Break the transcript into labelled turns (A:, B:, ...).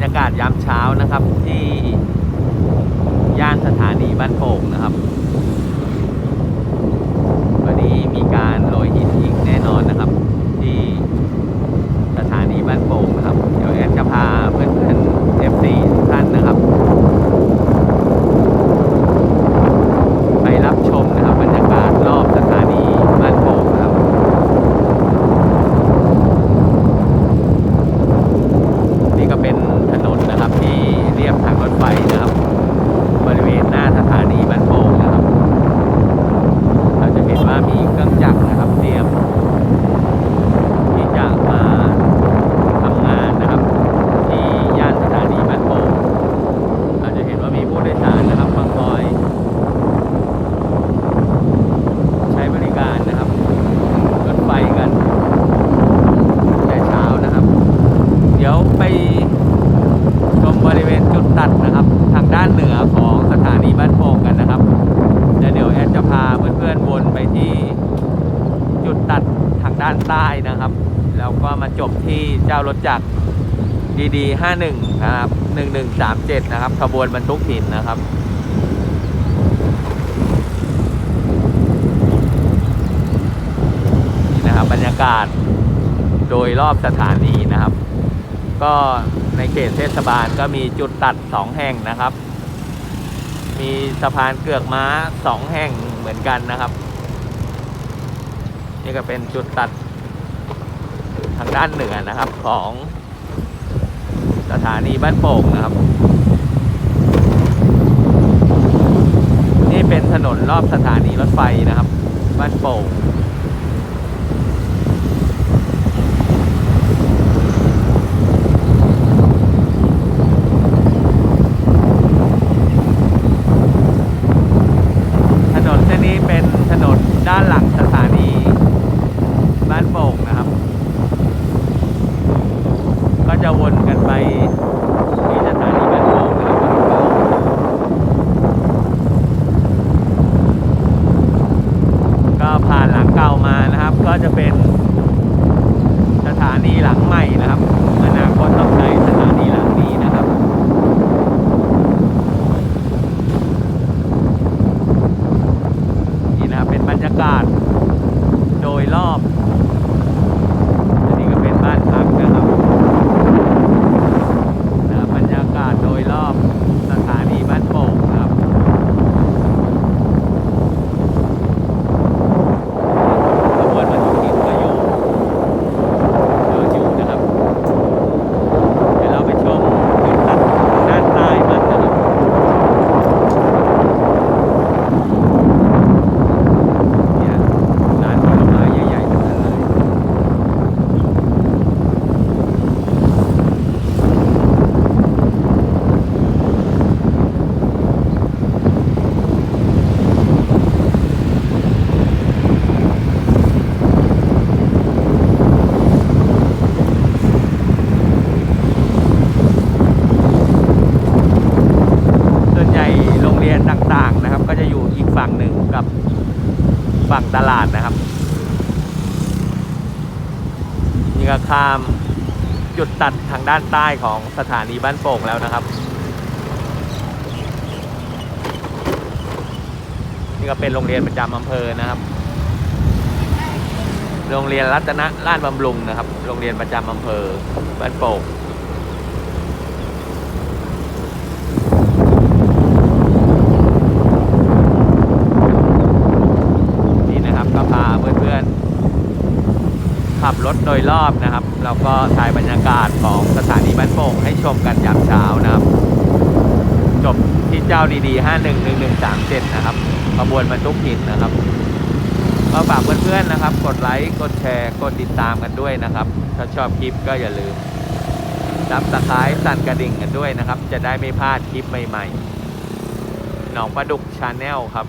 A: รยากาศยามเช้านะครับที่ย่านสถานีบ้านโป่งนะครับ วันนี้มีการโรยหินอีกแน่นอนนะครับ ที่สถานีบ้านโป่งนะครับ เดี๋ยวแอดจะพาเพื่อนๆเอฟซีทุกท่านนะครับ ไปรับชมนะครับบรรยากาศรอบสถานีบ้านโป่งนะครับ นี่ก็เป็นถนนนะครับที่เรียบทางรถไฟนะครับ บริเวณหน้าสถานีบ้านโป่งนะครับ เราจะเห็นว่ามีเครื่องจักรนะครับเตรียม ที่จะมาทำงานนะครับ ที่ย่านสถานีบ้านโป่งเราจะเห็นว่ามีผู้โดยสารนะครับมาคอย ใช้บริการนะครับ รถไฟกันแต่เช้านะครับ เดี๋ยวไปชมบริเวณจุดตัดนะครับ ทางด้านเหนือของสถานีบ้านโป่งกันนะครับแล้วเดี๋ยวแอดจะพาเพื่อนๆวนไปที่จุดตัดทางด้านใต้นะครับ แล้ว ก็มาจบที่เจ้ารถจักรดีๆ51 นะครับ 1137 นะครับ ขบวนบรรทุกหินนะครับนี่นะครับบรรยากาศโดยรอบสถานีนะครับ ก็ในเขตเทศบาลก็มีจุดตัดสองแห่งนะครับ มีสะพานเกือกม้าสองแห่งเหมือนกันนะครับ นี่ก็เป็นจุดตัด ด้านเหนือนะครับของสถานีบ้านโป่งนะครับ นี่เป็นถนนรอบสถานีรถไฟนะครับ บ้านโป่งถนนเส้นนี้เป็นถนนด้านหลังสถานีบ้านโป่งนะครับ ก็จะวนกันไปที่สถานีบ้านโป่งนะครับก็ผ่านหลังเก่ามานะครับ ก็จะเป็นส ถานีหลังใหม่นะครับ อนาคตต้องใช้สถานีหลังนี้นะครับ นี่นะครับเป็นบรรยากาศโดยรอบ อันนี้ก็เป็นบ้านพักนะครับนะครับบรรยากาศโดยรอบสถานีบ้านโป่งนะครับขบวนบรรทุกหินก็อยู่เดินอยู่นะครับ เดี๋ยวเราไปชมจุดตัดด้านใต้มันนะครับ เนี่ยร้านผลไม้ใหญ่ๆทั้งนั้นเลยส่วนใหญ่โรงเรียนต่างๆนะครับ ก็จะอยู่อีกฝั่งหนึ่งกับ ฝั่งตลาดนะครับนี่ก็ข้ามจุดตัดทางด้านใต้ของสถานีบ้านโป่งแล้วนะครับ นี่ก็เป็นโรงเรียนประจำอำเภอนะครับ โรงเรียนรัตนราชบำรุงนะครับ โรงเรียนประจำอำเภอบ้านโป่ง นี่นะครับก็พาเพื่อนๆขับร ถโดยรอบนะครับแล้วก็ถ่ายบรรยากาศของสถานีบ้านโป่งให้ชมกันยามเช้านะครับ จบที่เจ้าดีๆ 511137 นะครับขบวนบรรทุกหินนะครับก็ฝากเพื่อนๆนะครับ กดไลค์กดแชร์ กดติดตามกันด้วยนะครับ ถ้าชอบคลิปก็อย่าลืมซับสไครต์สั่นกระดิ่งกันด้วยนะครับ จะได้ไม่พลาดคลิปใหม่ๆหนองประดุกชาแนลครับ